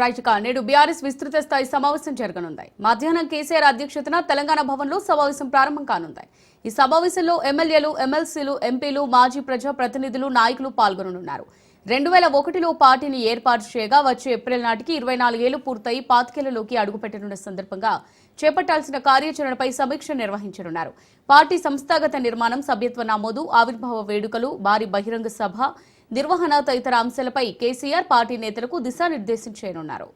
Right నేడు BRS విస్తృత స్థాయి సమావేశం జరగనుంది. మధ్యాహ్నం కేసీఆర్ అధ్యక్షతన తెలంగాణ భవన్లో సమావేశం ప్రారంభం కానుంది. ఈ సమావేశంలో ఎమ్మెల్యేలు ఎమ్మెల్సీలు ఎంపీలు మాజీ ప్రజా ప్రతినిధులు నాయకులు పాల్గొననున్నారు. రెండు వేల ఒకటిలో పార్టీని ఏర్పాటు చేయగా వచ్చే ఏప్రిల్ నాటికి ఇరవై నాలుగేళ్ళు పూర్తయి పాతికేళ్ళలోకి అడుగుపెట్టనున్న సందర్భంగా చేపట్టాల్సిన కార్యాచరణపై సమీక్ష నిర్వహించనున్నారు. పార్టీ సంస్థాగత నిర్మాణం సభ్యత్వ నమోదు ఆవిర్భావ వేడుకలు భారీ బహిరంగ సభ నిర్వహణ తదితర అంశాలపై కేసీఆర్ పార్టీ నేతలకు దిశానిర్దేశం చేయనున్నారు.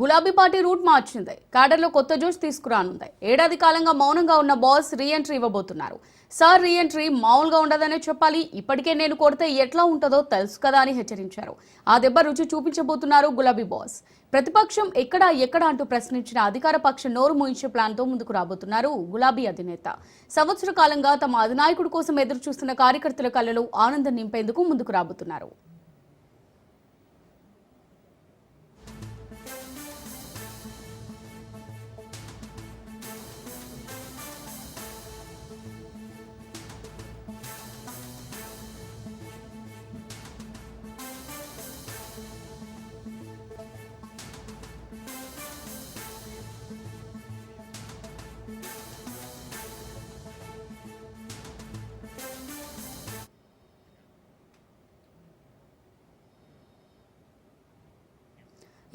గులాబీ పార్టీ రూట్ మార్చింది. కాడర్లో కొత్త జోష్ తీసుకురానుంది. ఏడాది కాలంగా మౌనంగా ఉన్న బాస్ రీఎంట్రీ ఇవ్వబోతున్నారు. సార్ రీఎంట్రీ మామూలుగా ఉండదనే చెప్పాలి. ఇప్పటికే నేను కొడితే ఎట్లా ఉంటుందో తెలుసు కదా అని హెచ్చరించారు. ఆ దెబ్బ రుచి చూపించబోతున్నారు గులాబీ బాస్. ప్రతిపక్షం ఎక్కడా ఎక్కడా అంటూ ప్రశ్నించిన అధికార పక్షం నోరు మూయించే ప్లాన్తో ముందుకు రాబోతున్నారు గులాబీ అధినేత. సంవత్సర కాలంగా తమ అధినాయకుడి కోసం ఎదురు చూస్తున్న కార్యకర్తల కళ్ళలో ఆనందం నింపేందుకు ముందుకు రాబోతున్నారు.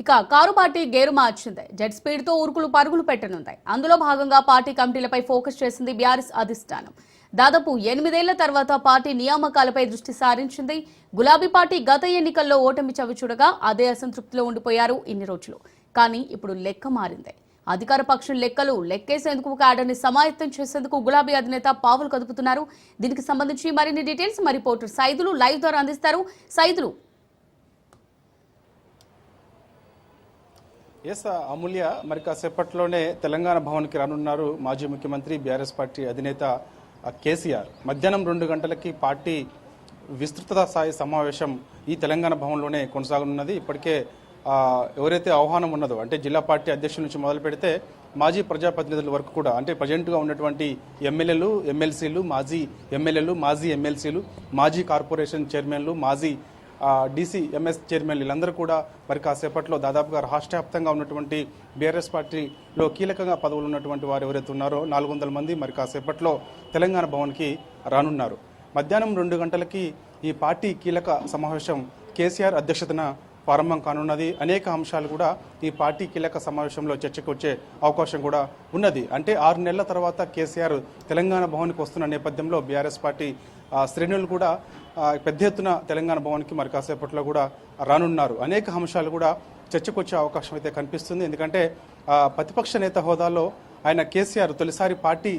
ఇక కారు పార్టీ గేరు మార్చింది. జెట్ స్పీడ్తో ఊరుకులు పరుగులు పెట్టనుంది అందులో భాగంగా పార్టీ కమిటీలపై ఫోకస్ చేసింది బీఆర్ఎస్ అధిష్టానం. దాదాపు ఎనిమిదేళ్ళ తర్వాత పార్టీ నియామకాలపై దృష్టి సారించింది. గులాబీ పార్టీ గత ఎన్నికల్లో ఓటమి చవిచూడగా అదే అసంతృప్తిలో ఉండిపోయారు ఇన్ని రోజులు. కానీ ఇప్పుడు లెక్క మారింది. అధికార పక్షం లెక్కలు లెక్కేసేందుకు క్యాడర్ని సమాయత్తం చేసేందుకు గులాబీ అధినేత పావులు కదుపుతున్నారు. దీనికి సంబంధించి మరిన్ని డీటెయిల్స్ మా రిపోర్టర్ సైదులు లైవ్ ద్వారా అందిస్తారు. సైదులు ఎస్ అమూల్య మరి కాసేపట్లోనే తెలంగాణ భవన్కి రానున్నారు మాజీ ముఖ్యమంత్రి బీఆర్ఎస్ పార్టీ అధినేత కేసీఆర్. మధ్యాహ్నం రెండు గంటలకి పార్టీ విస్తృత స్థాయి సమావేశం ఈ తెలంగాణ భవన్లోనే కొనసాగనున్నది. ఇప్పటికే ఎవరైతే ఆహ్వానం ఉన్నదో అంటే జిల్లా పార్టీ అధ్యక్షుల నుంచి మొదలు పెడితే మాజీ ప్రజాప్రతినిధుల వరకు కూడా అంటే ప్రజెంట్గా ఉన్నటువంటి ఎమ్మెల్యేలు ఎమ్మెల్సీలు మాజీ ఎమ్మెల్యేలు మాజీ ఎమ్మెల్సీలు మాజీ కార్పొరేషన్ చైర్మన్లు మాజీ డీసీ ఎంఎస్ చైర్మన్ వీళ్ళందరూ కూడా మరి కాసేపట్లో దాదాపుగా రాష్ట్ర వ్యాప్తంగా ఉన్నటువంటి బీఆర్ఎస్ పార్టీలో కీలకంగా పదవులు ఉన్నటువంటి వారు ఎవరైతే ఉన్నారో నాలుగు వందల మంది మరి కాసేపట్లో తెలంగాణ భవన్కి రానున్నారు. మధ్యాహ్నం రెండు గంటలకి ఈ పార్టీ కీలక సమావేశం కేసీఆర్ అధ్యక్షతన ప్రారంభం కానున్నది. అనేక అంశాలు కూడా ఈ పార్టీ కీలక సమావేశంలో చర్చకు వచ్చే అవకాశం కూడా ఉన్నది. అంటే ఆరు నెలల తర్వాత కేసీఆర్ తెలంగాణ భవన్కి వస్తున్న నేపథ్యంలో బీఆర్ఎస్ పార్టీ శ్రేణులు కూడా పెద్ద ఎత్తున తెలంగాణ భవన్కి మరి కాసేపట్లో కూడా రానున్నారు. అనేక అంశాలు కూడా చర్చకొచ్చే అవకాశం అయితే కనిపిస్తుంది. ఎందుకంటే ప్రతిపక్ష నేత హోదాలో ఆయన కేసీఆర్ తొలిసారి పార్టీ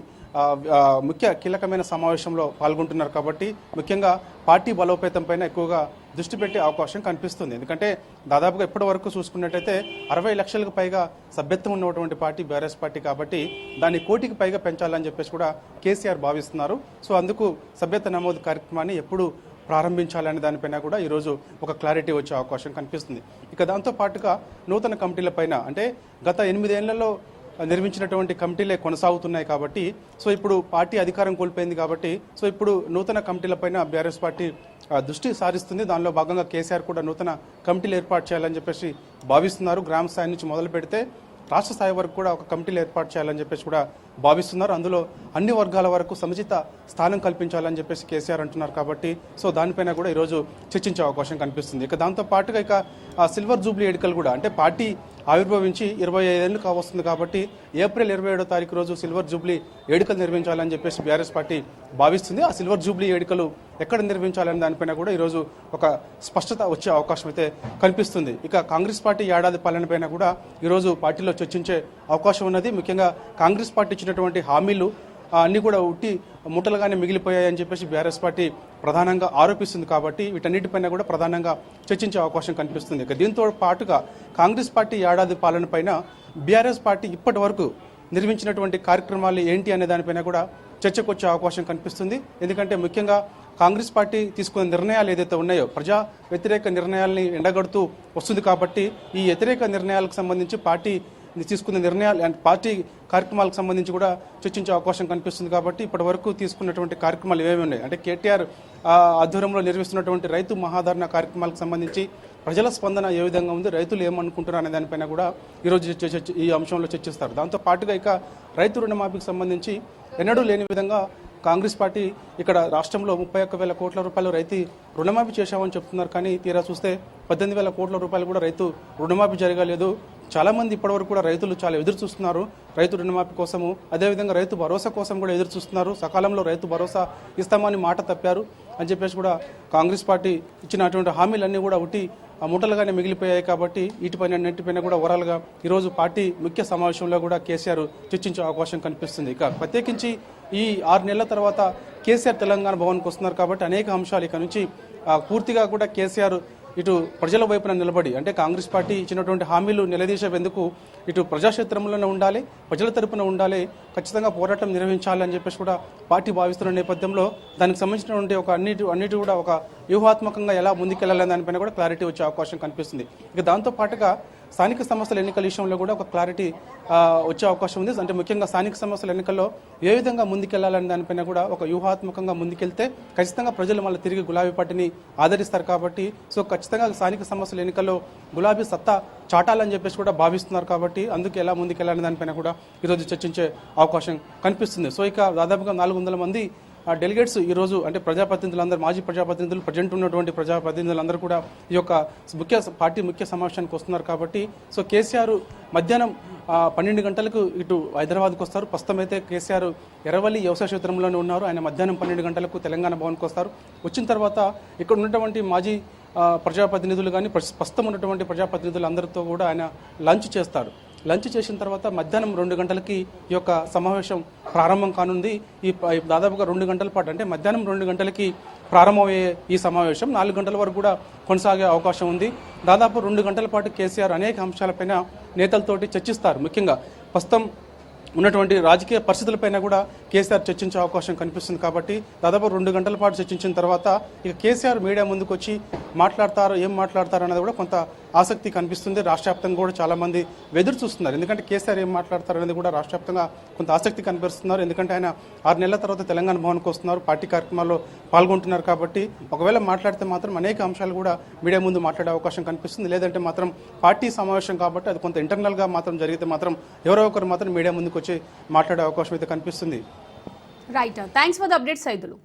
ముఖ్య కీలకమైన సమావేశంలో పాల్గొంటున్నారు కాబట్టి ముఖ్యంగా పార్టీ బలోపేతం పైన ఎక్కువగా దృష్టి పెట్టే అవకాశం కనిపిస్తుంది. ఎందుకంటే దాదాపుగా ఇప్పటి వరకు చూసుకున్నట్టయితే అరవై లక్షలకు పైగా సభ్యత్వం ఉన్నటువంటి పార్టీ బీఆర్ఎస్ పార్టీ కాబట్టి దాన్ని కోటికి పైగా పెంచాలని చెప్పేసి కూడా కేసీఆర్ భావిస్తున్నారు. సో అందుకు సభ్యత్వ నమోదు కార్యక్రమాన్ని ఎప్పుడు ప్రారంభించాలనే దానిపైన కూడా ఈరోజు ఒక క్లారిటీ వచ్చే అవకాశం కనిపిస్తుంది. ఇక దాంతో పాటుగా నూతన కమిటీల పైన అంటే గత ఎనిమిదేళ్ళలో నిర్మించినటువంటి కమిటీలే కొనసాగుతున్నాయి కాబట్టి సో ఇప్పుడు పార్టీ అధికారం కోల్పోయింది కాబట్టి సో ఇప్పుడు నూతన కమిటీలపైన బీఆర్ఎస్ పార్టీ దృష్టి సారిస్తుంది. దానిలో భాగంగా కేసీఆర్ కూడా నూతన కమిటీలు ఏర్పాటు చేయాలని చెప్పేసి భావిస్తున్నారు. గ్రామ స్థాయి నుంచి మొదలు పెడితే రాష్ట్ర స్థాయి వరకు కూడా ఒక కమిటీలు ఏర్పాటు చేయాలని చెప్పేసి కూడా భావిస్తున్నారు. అందులో అన్ని వర్గాల వరకు సముచిత స్థానం కల్పించాలని చెప్పేసి కేసీఆర్ అంటున్నారు కాబట్టి సో దానిపైన కూడా ఈరోజు చర్చించే అవకాశం కనిపిస్తుంది. ఇక దాంతో పాటుగా ఇక సిల్వర్ జూబ్లీ ఎన్నికలు కూడా అంటే పార్టీ ఆవిర్భవించి ఇరవై ఐదేళ్ళు కావస్తుంది కాబట్టి ఏప్రిల్ ఇరవై ఏడో తారీఖు రోజు సిల్వర్ జూబ్లీ వేడుకలు నిర్వహించాలని చెప్పేసి బీఆర్ఎస్ పార్టీ భావిస్తుంది. ఆ సిల్వర్ జూబ్లీ వేడుకలు ఎక్కడ నిర్వహించాలనే దానిపైన కూడా ఈరోజు ఒక స్పష్టత వచ్చే అవకాశం అయితే కనిపిస్తుంది ఇక కాంగ్రెస్ పార్టీ ఏడాది పాలన పైన కూడా ఈరోజు పార్టీలో చర్చించే అవకాశం ఉన్నది. ముఖ్యంగా కాంగ్రెస్ పార్టీ ఇచ్చినటువంటి హామీలు అన్నీ కూడా ఉట్టి ముట్టలుగానే మిగిలిపోయాయని చెప్పేసి బీఆర్ఎస్ పార్టీ ప్రధానంగా ఆరోపిస్తుంది కాబట్టి వీటన్నిటిపైన కూడా ప్రధానంగా చర్చించే అవకాశం కనిపిస్తుంది. ఇక దీంతో పాటుగా కాంగ్రెస్ పార్టీ ఏడాది పాలన పైన బీఆర్ఎస్ పార్టీ ఇప్పటి వరకు నిర్మించినటువంటి కార్యక్రమాలు ఏంటి అనే దానిపైన కూడా చర్చకు వచ్చే అవకాశం కనిపిస్తుంది. ఎందుకంటే ముఖ్యంగా కాంగ్రెస్ పార్టీ తీసుకున్న నిర్ణయాలు ఏదైతే ఉన్నాయో ప్రజా వ్యతిరేక నిర్ణయాల్ని ఎండగడుతూ వస్తుంది కాబట్టి ఈ వ్యతిరేక నిర్ణయాలకు సంబంధించి పార్టీ తీసుకున్న నిర్ణయాలు అండ్ పార్టీ కార్యక్రమాలకు సంబంధించి కూడా చర్చించే అవకాశం కనిపిస్తుంది కాబట్టి ఇప్పటి వరకు తీసుకున్నటువంటి కార్యక్రమాలు ఏమేమి ఉన్నాయి? అంటే కేటీఆర్ ఆధ్వర్యంలో నిర్వహిస్తున్నటువంటి రైతు మహాధారణ కార్యక్రమాలకు సంబంధించి ప్రజల స్పందన ఏ విధంగా ఉంది? రైతులు ఏమనుకుంటున్నారు అనే దానిపైన కూడా ఈరోజు ఈ అంశంలో చర్చిస్తారు. దాంతో పాటుగా ఇక రైతు రుణమాఫీకి సంబంధించి ఎన్నడూ లేని విధంగా కాంగ్రెస్ పార్టీ ఇక్కడ రాష్ట్రంలో ముప్పై ఒక్క వేల కోట్ల రూపాయలు రైతు రుణమాఫీ చేశామని చెప్తున్నారు. కానీ తీరా చూస్తే పద్దెనిమిది వేల కోట్ల రూపాయలు కూడా రైతు రుణమాఫీ జరగలేదు. చాలా మంది ఇప్పటివరకు కూడా రైతులు చాలా ఎదురు చూస్తున్నారు రైతు రుణమాఫీ కోసము అదేవిధంగా రైతు భరోసా కోసం కూడా ఎదురు చూస్తున్నారు సకాలంలో రైతు భరోసా ఇస్తామని మాట తప్పారు. అని చెప్పేసి కూడా కాంగ్రెస్ పార్టీ ఇచ్చినటువంటి హామీలన్నీ కూడా ఉట్టి ఆ మూటలుగానే మిగిలిపోయాయి కాబట్టి వీటిపైన అన్నింటిపైన కూడా ఓవరాల్గా ఈరోజు పార్టీ ముఖ్య సమావేశంలో కూడా కేసీఆర్ చర్చించే అవకాశం కనిపిస్తుంది. ఇక ప్రత్యేకించి ఈ ఆరు నెలల తర్వాత కేసీఆర్ తెలంగాణ భవన్కి వస్తున్నారు కాబట్టి అనేక అంశాలు ఇక నుంచి పూర్తిగా కూడా కేసీఆర్ ఇటు ప్రజల వైపున నిలబడి అంటే కాంగ్రెస్ పార్టీ ఇచ్చినటువంటి హామీలు నిలదీసేందుకు ఇటు ప్రజాక్షేత్రంలోనే ఉండాలి ప్రజల తరపున ఉండాలి ఖచ్చితంగా పోరాటం నిర్వహించాలి అని చెప్పేసి కూడా పార్టీ భావిస్తున్న నేపథ్యంలో దానికి సంబంధించినటువంటి ఒక అన్నిటి అన్నిటి కూడా ఒక వ్యూహాత్మకంగా ఎలా ముందుకెళ్ళాలనే దానిపైన కూడా క్లారిటీ వచ్చే అవకాశం కనిపిస్తుంది. ఇక దాంతో పాటుగా స్థానిక సంస్థల ఎన్నికల విషయంలో కూడా ఒక క్లారిటీ వచ్చే అవకాశం ఉంది. అంటే ముఖ్యంగా స్థానిక సంస్థల ఎన్నికల్లో ఏ విధంగా ముందుకెళ్ళాలనే దానిపైన కూడా ఒక వ్యూహాత్మకంగా ముందుకెళ్తే ఖచ్చితంగా ప్రజలు మళ్ళీ తిరిగి గులాబీ పార్టీని ఆదరిస్తారు కాబట్టి సో ఖచ్చితంగా స్థానిక సంస్థల ఎన్నికల్లో గులాబీ సత్తా చాటాలని చెప్పేసి కూడా భావిస్తున్నారు కాబట్టి అందుకు ఎలా ముందుకెళ్ళాలనే దానిపైన కూడా ఈరోజు చర్చించే అవకాశం కనిపిస్తుంది. సో ఇక దాదాపుగా నాలుగు వందల మంది ఆ డెలిగేట్స్ ఈ రోజు అంటే ప్రజాప్రతినిధులందరూ మాజీ ప్రజాప్రతినిధులు ప్రజెంట్ ఉన్నటువంటి ప్రజాప్రతినిధులందరూ కూడా ఈ యొక్క ముఖ్య పార్టీ ముఖ్య సమావేశానికి వస్తున్నారు కాబట్టి సో కేసీఆర్ మధ్యాహ్నం పన్నెండు గంటలకు ఇటు హైదరాబాద్కు వస్తారు. ప్రస్తుతం అయితే కేసీఆర్ ఎరవల్లి వ్యవసాయ క్షేత్రంలోనే ఉన్నారు. ఆయన మధ్యాహ్నం పన్నెండు గంటలకు తెలంగాణ భవన్కి వస్తారు. వచ్చిన తర్వాత ఇక్కడ ఉన్నటువంటి మాజీ ప్రజాప్రతినిధులు కానీ ప్రస్తుతం ఉన్నటువంటి ప్రజాప్రతినిధులు అందరితో కూడా ఆయన లంచ్ చేస్తారు. లంచ్ చేసిన తర్వాత మధ్యాహ్నం రెండు గంటలకి ఈ యొక్క సమావేశం ప్రారంభం కానుంది. ఈ దాదాపుగా రెండు గంటల పాటు అంటే మధ్యాహ్నం రెండు గంటలకి ప్రారంభమయ్యే ఈ సమావేశం నాలుగు గంటల వరకు కూడా కొనసాగే అవకాశం ఉంది. దాదాపు రెండు గంటల పాటు కేసీఆర్ అనేక అంశాలపైన నేతలతోటి చర్చిస్తారు. ముఖ్యంగా ప్రస్తుతం ఉన్నటువంటి రాజకీయ పరిస్థితులపైన కూడా కేసీఆర్ చర్చించే అవకాశం కనిపిస్తుంది కాబట్టి దాదాపు రెండు గంటల పాటు చర్చించిన తర్వాత ఇక కేసీఆర్ మీడియా ముందుకు వచ్చి మాట్లాడతారు ఏం మాట్లాడతారు అనేది కూడా కొంత ఆసక్తి కనిపిస్తుంది. రాష్ట్ర వ్యాప్తంగా కూడా చాలా మంది ఎదురు చూస్తున్నారు. ఎందుకంటే కేసీఆర్ ఏం మాట్లాడతారు అనేది కూడా రాష్ట్ర వ్యాప్తంగా కొంత ఆసక్తి కనిపిస్తున్నారు. ఎందుకంటే ఆయన ఆరు నెలల తర్వాత తెలంగాణ భవన్కి వస్తున్నారు. పార్టీ కార్యక్రమాల్లో పాల్గొంటున్నారు కాబట్టి ఒకవేళ మాట్లాడితే మాత్రం అనేక అంశాలు కూడా మీడియా ముందు మాట్లాడే అవకాశం కనిపిస్తుంది. లేదంటే మాత్రం పార్టీ సమావేశం కాబట్టి అది కొంత ఇంటర్నల్గా మాత్రం జరిగితే మాత్రం ఎవరో ఒకరు మాత్రం మీడియా ముందుకు వచ్చి మాట్లాడే అవకాశం అయితే కనిపిస్తుంది. Right thanks for the update Saidulu